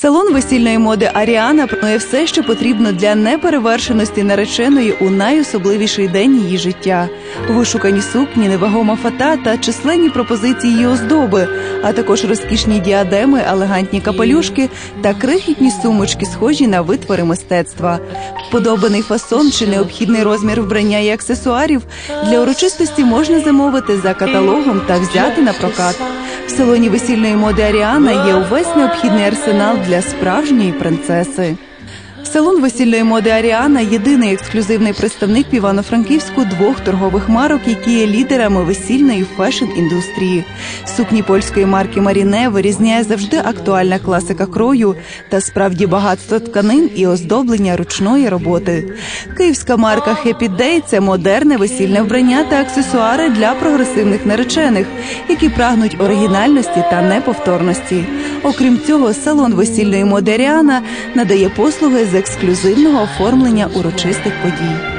Салон весільної моди Аріана пропонує все, що потрібно для неперевершеності нареченої у найособливіший день її життя: вишукані сукні, невагома фата та численні пропозиції її оздоби, а також розкішні діадеми, елегантні капелюшки та крихітні сумочки, схожі на витвори мистецтва. Подобаний фасон чи необхідний розмір вбрання і аксесуарів для урочистості можна замовити за каталогом та взяти на прокат. В салоні весільної моди Аріана є увесь необхідний арсенал для справжньої принцеси. Салон весільної моди Аріана єдиний ексклюзивний представник в Івано-Франківську двох торгових марок, які є лідерами весільної фешн-індустрії. Сукні польської марки Маріне вирізняє завжди актуальна класика крою та справді багатство тканин і оздоблення ручної роботи. Київська марка Happy Day – це модерне весільне вбрання та аксесуари для прогресивних наречених, які прагнуть оригінальності та неповторності. Окрім цього, салон весільної моди Аріана надає послуги з ексклюзивного оформлення урочистих подій.